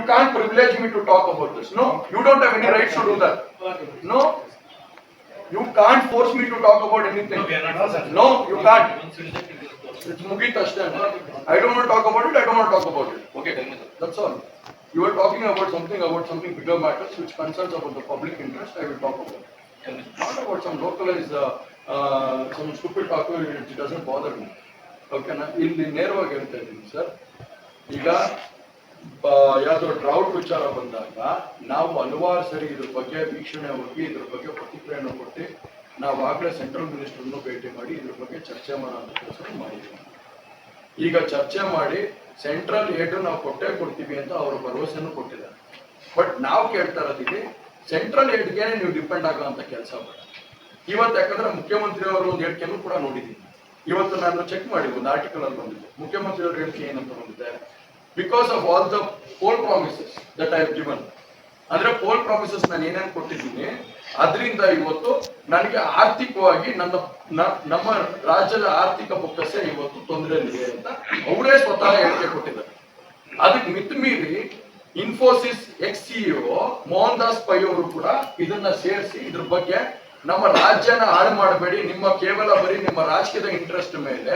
you can't privilege me to talk about this. No, you don't have any rights to do that. No, you can't force me to talk about anything. No, you can't. It's ಮುಗೀತು ಅಷ್ಟೇ I don't want to talk about it, I don't want to talk about it. Okay, tell me, sir. That's all. You were talking about something, about something bigger matters which concerns about the public interest, I will talk about it. Tell me, sir. Not about some localized, uh, uh, some stupid talk, it doesn't bother me. ಓಕೆನಾ ಇಲ್ಲಿ ನೇರವಾಗಿ ಹೇಳ್ತಾ ಇದ್ದೀನಿ sir ಈಗ ಯಾವ್ದೋ drought ವಿಚಾರ ಬಂದಾಗ ನಾವು ಹಲವಾರು ಸರಿ ಇದ್ರ ಬಗ್ಗೆ ವೀಕ್ಷಣೆ ಹೋಗಿ ಇದ್ರ ಬಗ್ಗೆ ಪ್ರತಿಕ್ರಿಯೆಯನ್ನು ಕೊಟ್ಟು ನಾವು ಆಗಲೇ ಸೆಂಟ್ರಲ್ ಮಿನಿಸ್ಟರ್ನು ಭೇಟಿ ಮಾಡಿ ಇದ್ರ ಬಗ್ಗೆ ಚರ್ಚೆ ಮಾಡೋ ಅಂತ ಮಾಡಿದ್ದೀವಿ ಈಗ ಚರ್ಚೆ ಮಾಡಿ ಸೆಂಟ್ರಲ್ ಏಟು ನಾವು ಕೊಟ್ಟೇ ಕೊಡ್ತೀವಿ ಅಂತ ಅವರು ಭರವಸೆಯನ್ನು ಕೊಟ್ಟಿದ್ದಾರೆ. ಬಟ್ ನಾವು ಕೇಳ್ತಾ ಇರೋದಿಲ್ಲಿ ಸೆಂಟ್ರಲ್ ಏಟ್ಗೆ ನೀವು ಡಿಪೆಂಡ್ ಆಗೋಂಥ ಕೆಲಸ ಬೇಡ. ಇವತ್ತು ಯಾಕಂದ್ರೆ ಮುಖ್ಯಮಂತ್ರಿ ಅವರು ಒಂದು ಹೇಳಿಕೆಯನ್ನು ಕೂಡ ನೋಡಿದ್ದೀನಿ. ಇವತ್ತು ನಾನು ಚೆಕ್ ಮಾಡಿ, ಒಂದು ಆರ್ಟಿಕಲ್ ಅಲ್ಲಿ ಬಂದಿದೆ. ಮುಖ್ಯಮಂತ್ರಿ ಅವರು ಹೇಳಿಕೆ ಏನಂತ ಬಂದಿದೆ? Because of all the poll promises that I have given ಅಂದ್ರೆ ಪೋಲ್ ಪ್ರಾಮಿಸಸ್ ನಾನು ಏನೇನು ಕೊಟ್ಟಿದ್ದೀನಿ, ಅದರಿಂದ ಇವತ್ತು ನನಗೆ ಆರ್ಥಿಕವಾಗಿ ನನ್ನ ನಮ್ಮ ರಾಜ್ಯದ ಆರ್ಥಿಕ ಬೊಕ್ಕಸೆ ಇವತ್ತು ತೊಂದರೆಯಲ್ಲಿದೆ ಅಂತ ಅವರೇ ಸ್ವತಃ ಹೇಳಿಕೆ ಕೊಟ್ಟಿದ್ದಾರೆ. ಅದಕ್ಕೆ ಮಿತ್ ಮೀರಿ Infosys ex CEO Mohandas Pai ಅವರು ಕೂಡ ಇದನ್ನ ಸೇರಿಸಿ ಇದ್ರ ಬಗ್ಗೆ ನಮ್ಮ ರಾಜ್ಯನ ಹಾಳು ಮಾಡಬೇಡಿ, ನಿಮ್ಮ ಕೇವಲ ಬರೀ ನಿಮ್ಮ ರಾಜಕೀಯದ ಇಂಟ್ರೆಸ್ಟ್ ಮೇಲೆ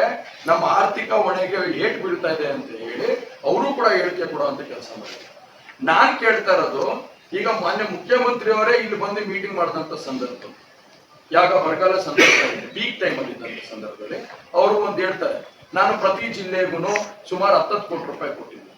ನಮ್ಮ ಆರ್ಥಿಕ ಹೊಣೆಗೆ ಏಟ್ ಬೀಳ್ತಾ ಇದೆ ಅಂತ ಹೇಳಿ ಕೂಡ ಹೇಳಿಕೆ ಕೊಡುವಂತ ಕೆಲಸ ಮಾಡಿದೆ. ನಾನ್ ಕೇಳ್ತಾ ಇರೋದು, ಈಗ ಮಾನ್ಯ ಮುಖ್ಯಮಂತ್ರಿ ಅವರೇ ಇಲ್ಲಿ ಬಂದು ಮೀಟಿಂಗ್ ಮಾಡಿದಂತ ಸಂದರ್ಭ. ಯಾಗ ಬರಗಾಲ ಸಂದರ್ಭದಲ್ಲಿ ಪೀಕ್ ಟೈಮ್ ಅಲ್ಲಿ ಇದ್ದಂತ ಸಂದರ್ಭದಲ್ಲಿ. ಅವರು ಒಂದು ಹೇಳ್ತಾರೆ, ನಾನು ಪ್ರತಿ ಜಿಲ್ಲೆಗೂ ಸುಮಾರು ಹತ್ತತ್ತು ಕೋಟಿ ರೂಪಾಯಿ ಕೊಟ್ಟಿದ್ದೆ